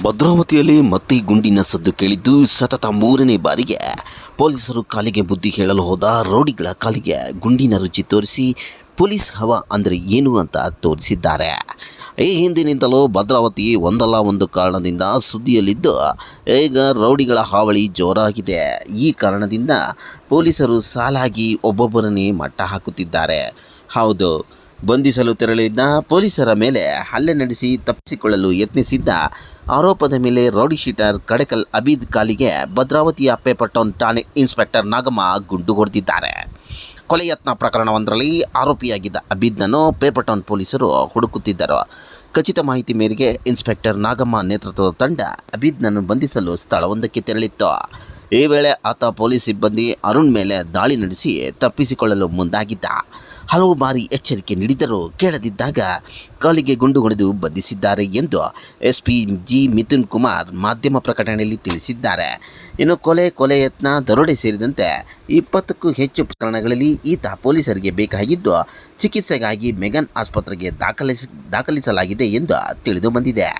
ಭದ್ರಾವತಿಯಲ್ಲಿ ಮತ್ತೆ ಗುಂಡಿನ ಸದ್ದು ಕೇಳಿದ್ದು ಸತತ ಮೂರನೇ ಬಾರಿಗೆ. ಪೊಲೀಸರು ಕಾಲಿಗೆ ಬುದ್ಧಿ ಹೇಳಲು ಹೋದ ರೌಡಿಗಳ ಕಾಲಿಗೆ ಗುಂಡಿನ ರುಚಿ ತೋರಿಸಿ ಪೊಲೀಸ್ ಹವ ಅಂದರೆ ಏನು ಅಂತ ತೋರಿಸಿದ್ದಾರೆ. ಈ ಹಿಂದಿನಿಂದಲೂ ಭದ್ರಾವತಿ ಒಂದಲ್ಲ ಒಂದು ಕಾರಣದಿಂದ ಸುದ್ದಿಯಲ್ಲಿದ್ದು, ಈಗ ರೌಡಿಗಳ ಹಾವಳಿ ಜೋರಾಗಿದೆ. ಈ ಕಾರಣದಿಂದ ಪೊಲೀಸರು ಸಾಲಾಗಿ ಒಬ್ಬೊಬ್ಬರನ್ನೇ ಮಟ್ಟ ಹಾಕುತ್ತಿದ್ದಾರೆ. ಹೌದು, ಬಂಧಿಸಲು ತೆರಳಿದ್ದ ಪೊಲೀಸರ ಮೇಲೆ ಹಲ್ಲೆ ನಡೆಸಿ ತಪ್ಪಿಸಿಕೊಳ್ಳಲು ಯತ್ನಿಸಿದ್ದ ಆರೋಪದ ಮೇಲೆ ರೌಡಿ ಶೀಟರ್ ಕಡೆಕಲ್ ಅಬೀದ್ ಕಾಲಿಗೆ ಭದ್ರಾವತಿಯ ಪೇಪರ್ಟೌನ್ ಠಾಣೆ ಇನ್ಸ್ಪೆಕ್ಟರ್ ನಾಗಮ್ಮ ಗುಂಡು ಹೊಡೆದಿದ್ದಾರೆ. ಕೊಲೆ ಯತ್ನ ಪ್ರಕರಣವೊಂದರಲ್ಲಿ ಆರೋಪಿಯಾಗಿದ್ದ ಅಬೀದ್ನನ್ನು ಪೇಪರ್ಟೌನ್ ಪೊಲೀಸರು ಹುಡುಕುತ್ತಿದ್ದರು. ಖಚಿತ ಮಾಹಿತಿ ಮೇರೆಗೆ ಇನ್ಸ್ಪೆಕ್ಟರ್ ನಾಗಮ್ಮ ನೇತೃತ್ವದ ತಂಡ ಅಬೀದ್ನನ್ನು ಬಂಧಿಸಲು ಸ್ಥಳವೊಂದಕ್ಕೆ ತೆರಳಿತ್ತು. ಈ ವೇಳೆ ಆತ ಪೊಲೀಸ್ ಸಿಬ್ಬಂದಿ ಅರುಣ್ ಮೇಲೆ ದಾಳಿ ನಡೆಸಿ ತಪ್ಪಿಸಿಕೊಳ್ಳಲು ಮುಂದಾಗಿದ್ದ. ಹಲವು ಬಾರಿ ಎಚ್ಚರಿಕೆ ನೀಡಿದರೂ ಕೇಳದಿದ್ದಾಗ ಕಾಲಿಗೆ ಗುಂಡು ಹೊಡೆದು ಬಂಧಿಸಿದ್ದಾರೆ ಎಂದು S P G Mithun Kumar ಮಾಧ್ಯಮ ಪ್ರಕಟಣೆಯಲ್ಲಿ ತಿಳಿಸಿದ್ದಾರೆ. ಇನ್ನು ಕೊಲೆ ಕೊಲೆ ಯತ್ನ, ದರೋಡೆ ಸೇರಿದಂತೆ ಇಪ್ಪತ್ತಕ್ಕೂ ಹೆಚ್ಚು ಪ್ರಕರಣಗಳಲ್ಲಿ ಈತ ಪೊಲೀಸರಿಗೆ ಬೇಕಾಗಿದ್ದು ಚಿಕಿತ್ಸೆಗಾಗಿ ಮೆಗನ್ ಆಸ್ಪತ್ರೆಗೆ ದಾಖಲಿಸ, ದಾಖಲಿಸಲಾಗಿದೆ ಎಂದು ತಿಳಿದು ಬಂದಿದೆ.